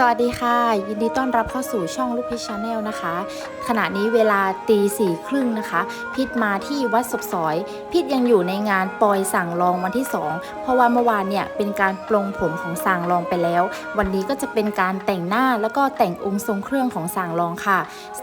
สวัสดีค่ะ ยินดีต้อนรับเข้าสู่ช่องลูกพิชชาแนลนะคะ ขณะนี้เวลาตีสี่ครึ่งนะคะ พิษมาที่วัดศพสอย พิษยังอยู่ในงานปอยสั่งรองวันที่ 2 เพราะว่าเมื่อวานเนี่ยเป็นการปลงผมของสั่งรองไปแล้ว วันนี้ก็จะเป็นการแต่งหน้าแล้วก็แต่งองค์ทรงเครื่องของสั่งรองค่ะ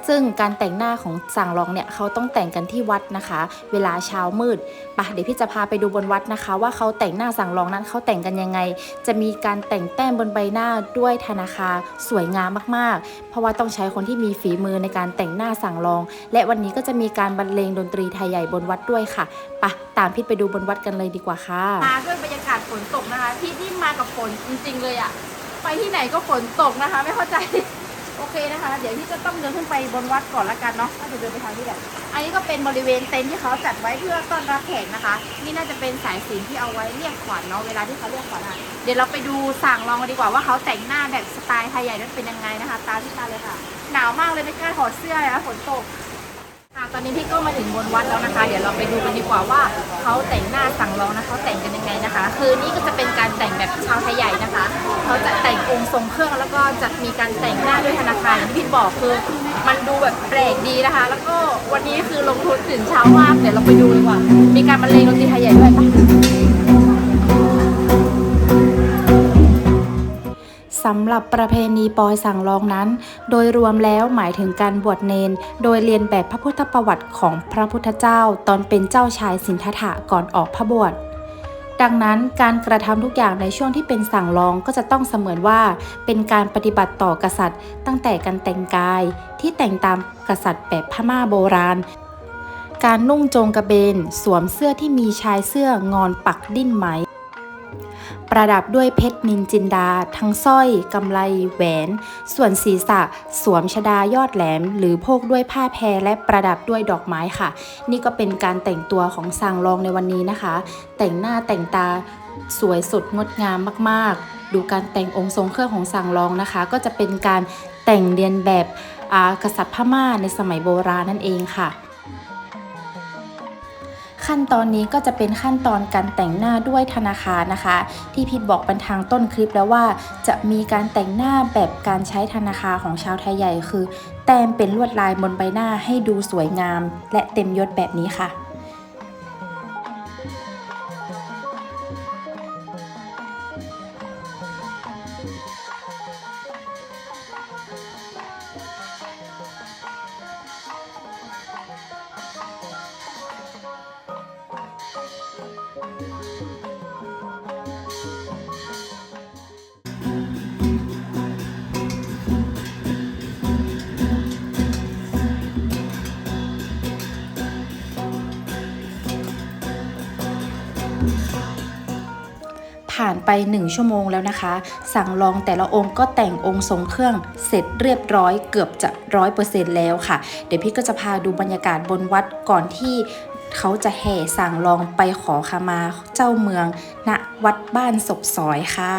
ซึ่งการแต่งหน้าของสั่งรองเนี่ยเขาต้องแต่งกันที่วัดนะคะ เวลาเช้ามืดปะเดี๋ยวพี่จะพาไปดูบนวัดนะคะ ว่าเขาแต่งหน้าสั่งรองนั้นเขาแต่งกันยังไง จะมีการแต่งแต้มบนใบหน้าด้วยธนาคารสวยงามมากๆ เพราะว่าต้องใช้คนที่มีฝีมือในการแต่งหน้าสั่งรอง และวันนี้ก็จะมีการบรรเลงดนตรีไทยใหญ่บนวัดด้วยค่ะไปะตามพี่ไปดูบนวัดกันเลยดีกว่าค่ะมาด้วยบรรยากาศฝนตกนะคะพี่นี่มากับฝนจริงๆเลยอะไปที่ไหนก็ฝนตกนะคะ ไม่เข้าใจ เคนะคะ เดี๋ยวพี่จะต้องเดินขึ้นไปบนวัดก่อนละกันเนาะถ้าจะเดินไปทางที่แบบอันนี้ก็เป็นบริเวณเต็นท์ที่เขาจัดไว้เพื่อต้อนรับแขกนะคะ นี่น่าจะเป็นสายสินที่เอาไว้เรียกขวัญเนาะเวลาที่เขาเรียกขวัญอะเดี๋ยวเราไปดูสั่งลองกันดีกว่าว่าเขาแต่งหน้าแบบสไตล์ไทยใหญ่นั้นเป็นยังไงนะคะ ตามที่ตาเลยค่ะ หนาวมากเลยไม่กล้าถอดเสื้อนะฝนตก ค่ะตอนนี้พี่ก็มาถึงบนวัดแล้วนะคะ เดี๋ยวเราไปดูกันดีกว่าว่าเขาแต่งหน้าสั่งรองนะเขาแต่งกันยังไงนะคะ คือนี่ก็จะเป็นการแต่งแบบชาวไทยใหญ่นะคะเขาจะแต่งองค์ทรงเครื่องแล้วก็จะมีการแต่งหน้าด้วยธนาคารอย่างที่พี่บอกคือมันดูแบบแปลกดีนะคะ แล้วก็วันนี้คือลงทุนตื่นเช้ามากเดี๋ยวเราไปดูดีกว่า มีการบรรเลงดนตรีไทยใหญ่ด้วยปะำหรับประเพณีปอยสั่งรองนั้น โดยรวมแล้วหมายถึงการบวชเนน โดยเรียนแบบพระพุทธประวัติของพระพุทธเจ้า ตอนเป็นเจ้าชายสินธถะก่อนออกพระบวชดังนั้นการกระทำทุกอย่างในช่วงที่เป็นสั่งรองก็จะต้องเสมือนว่า เป็นการปฏิบัติต่อกษัตริย์ ตั้งแต่การแต่งกาย ที่แต่งตามกษัตริย์แบบพม่าโบราณ การนุ่งโจงกระเบน สวมเสื้อที่มีชายเสื้องอนปักดิ้นไหม ประดับด้วยเพชรนินจินดา ทั้งสร้อยกำไลแหวน ส่วนศีรษะ สวมชดายอดแหลม หรือโพกด้วยผ้าแพรและประดับด้วยดอกไม้ค่ะ นี่ก็เป็นการแต่งตัวของสางรองในวันนี้นะคะ แต่งหน้าแต่งตาสวยสดงดงามมากๆ ดูการแต่งองค์ทรงเครื่องของสางรองนะคะ ก็จะเป็นการแต่งเรียนแบบอากษัตริย์พม่าในสมัยโบราณนั่นเองค่ะ ขั้นตอนนี้ก็จะเป็นขั้นตอนการแต่งหน้าด้วยธนาคารนะคะ ที่พิดบอกเป็นทางต้นคลิปแล้วว่า จะมีการแต่งหน้าแบบการใช้ธนาคารของชาวไทยใหญ่คือ แต้มเป็นลวดลายบนใบหน้าให้ดูสวยงาม และเต็มยศแบบนี้ค่ะ ไป 1 ชั่วโมงแล้วนะคะ สั่งลองแต่ละองค์ก็แต่งองค์ทรงเครื่องเสร็จเรียบร้อยเกือบจะร้อยเปอร์เซ็นต์แล้วค่ะ เดี๋ยวพี่ก็จะพาดูบรรยากาศบนวัดก่อนที่เขาจะแห่สั่งลองไปขอขมาเจ้าเมืองณวัดบ้านศพสอยค่ะ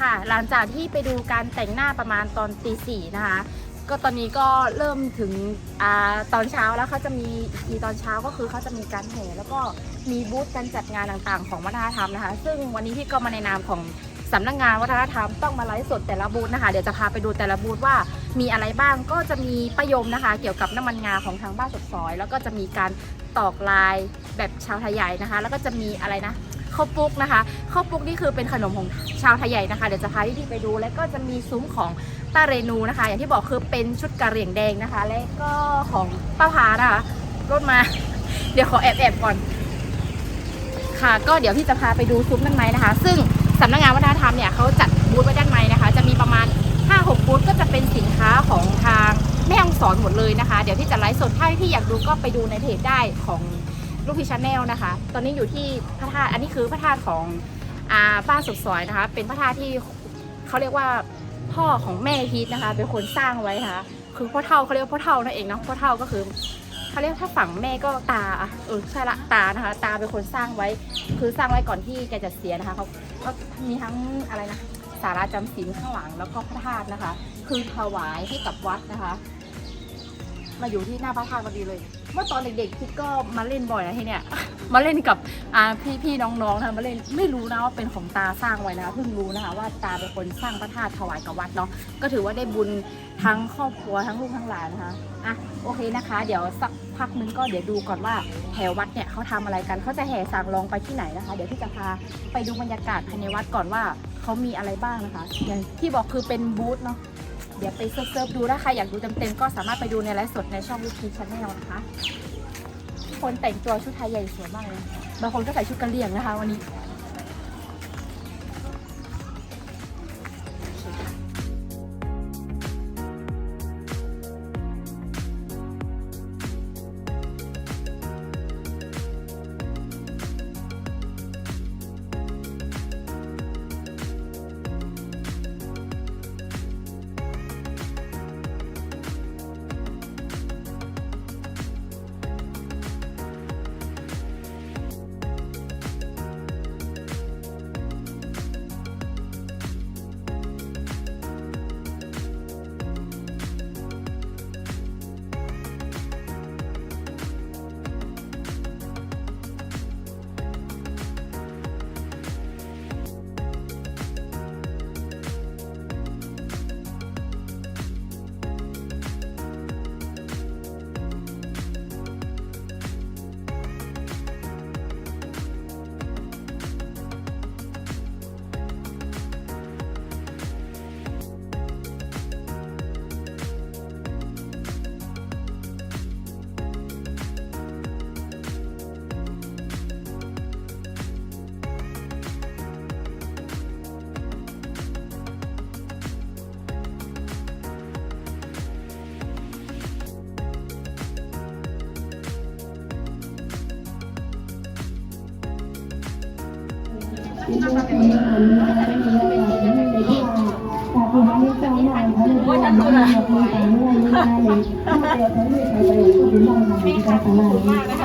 ค่ะ หลังจากที่ไปดูการแต่งหน้าประมาณตอนตีสี่นะคะ ก็ตอนนี้ก็เริ่มถึงอตอนเช้าแล้วเขาจะมีอีตอนเช้าก็คือเขาจะมีการแห่แล้วก็มีบูธการจัดงานต่างๆ ของวัฒนธรรมนะคะ ซึ่งวันนี้พี่ก็มาในนามของสำนักงานวัฒนธรรมต้องมาไลฟ์สดแต่ละบูธนะคะ เดี๋ยวจะพาไปดูแต่ละบูธว่า มีอะไรบ้างก็จะมีประยมนะคะ เกี่ยวกับน้ำมันงาของทางบ้านสดซอย แล้วก็จะมีการตอกลายแบบชาวไทยใหญ่นะคะ แล้วก็จะมีอะไรนะข้าวปุ๊กนะคะข้าวปุ๊กนี่คือเป็นขนมของชาวไทยใหญ่นะคะ เดี๋ยวจะพาพี่ๆไปดู แล้วก็จะมีซุ้มของต้าเรนูนะคะ อย่างที่บอกคือเป็นชุดกะเหรี่ยงแดงนะคะ และก็ของป้าพานะคะรถมา เดี๋ยวขอแอบแอบก่อน ค่ะ ก็เดี๋ยวพี่จะพาไปดูซุ้มด้านในนะคะ ซึ่งสำนักงานวัฒนธรรมเนี่ยเขาจัดบูธไว้ด้านในนะคะ จะมี ดี๋ยวพี่จะไลฟ์สดถ้าพี่อยากดูก็ไปดูในเพจได้ของลูกพี่ชาแนลนะคะ ตอนนี้อยู่ที่พระธาตุอันนี้คือพระธาตุของอ่าป้าสุดซอยนะคะ เป็นพระธาตุที่เขาเรียกว่าพ่อของแม่พีทนะคะ เป็นคนสร้างไว้นะคะ คือพ่อเท่าเขาเรียกพ่อเท่านั่นเองเนาะพ่อเท่าก็คือเขาเรียกถ้าฝั่งแม่ก็ตาอะเออใช่ละตานะคะ ตาเป็นคนสร้างไว้ คือสร้างไว้ก่อนที่แกจะเสียนะคะเขาก็มีทั้งอะไรนะสาราจำศีลข้างหลังแล้วก็พระธาตุนะคะ คือถวายให้กับวัดนะคะ มาอยู่ที่หน้าพระธาตุพอดีเลย เมื่อตอนเด็กๆคิดก็มาเล่นบ่อยนะที่เนี่ย มาเล่นกับอ่พี่ๆน้องๆนะคะมาเล่นไม่รู้นะว่าเป็นของตาสร้างไว้นะเพิ่งรู้นะคะว่าตาเป็นคนสร้างพระธาตุถวายกับวัดเนาะก็ถือว่าได้บุญทั้งครอบครัวทั้งลูกทั้งหลานนะคะอะโอเคนะคะ เดี๋ยวสักพักนึงก็เดี๋ยวดูก่อนว่าแถววัดเนี่ยเขาทำอะไรกันเขาจะแห่สั่งลองไปที่ไหนนะคะ เดี๋ยวพี่จะพาไปดูบรรยากาศภายในวัดก่อนว่าเขามีอะไรบ้างนะคะอย่างที่บอกคือเป็นบูธเนาะ เดี๋ยวไปเซิร์ฟดูถ้าใครอยากดูเต็มๆก็สามารถไปดูในไลฟ์สดในช่องวิธีชาแนลนะคะคนแต่งตัวชุดไทยใหญ่สวยมากเลยบางคนก็ใส่ชุดกะเหรี่ยงนะคะวันนี้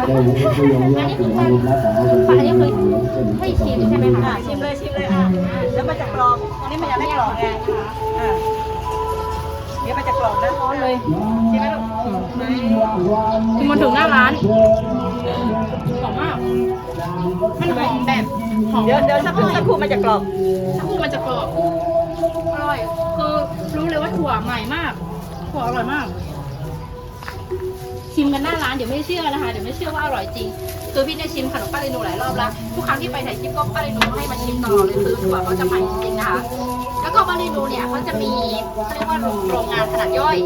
ได้ผมก็คือยอมรับถึงอารมณ์แล้วแต่เอาไปอันนี้คือให้ชิมใช่ไหมคะชิมเลยชิมเลยอะแล้วมันจะกรอบอันนี้มันยังไม่กรอบไงอะเดี๋ยวมันจะกรอบนะร้อนเลยชิมไหมลูกมันถึงหน้าร้านหอมมาก มันหอมแบบหอมเดี๋ยวเดี๋ยวสักครู่สักครู่มันจะกรอบถ้าพูดมันจะกรอบอร่อย คือรู้เลยว่าถั่วใหม่มาก ถั่วอร่อยมาก ชิมกันหน้าร้านเดี๋ยวไม่เชื่อนะคะเดี๋ยวไม่เชื่อว่าอร่อยจริง คือพี่ได้ชิมขนมป้าเรนูหลายรอบแล้วทุกครั้งที่ไปถ่ายคลิปก็ป้าเรนูให้มาชิมตลอดเลยคือถั่วเขาจะใหม่จริงๆนะคะ แล้วก็ป้าเรนูเนี่ยเขาจะมีเขาเรียกว่าโรงงานขนาดย่อย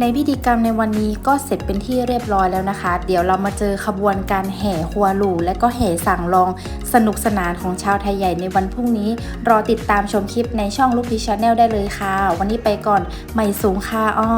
ในพิธีกรรมในวันนี้ก็เสร็จเป็นที่เรียบร้อยแล้วนะคะ เดี๋ยวเรามาเจอขบวนการแห่ฮัวหลูและก็แห่สั่งลองสนุกสนานของชาวไทยใหญ่ในวันพรุ่งนี้ รอติดตามชมคลิปในช่องลูกพีชาแนลได้เลยค่ะ วันนี้ไปก่อนใหม่สูงค่ะอ้อ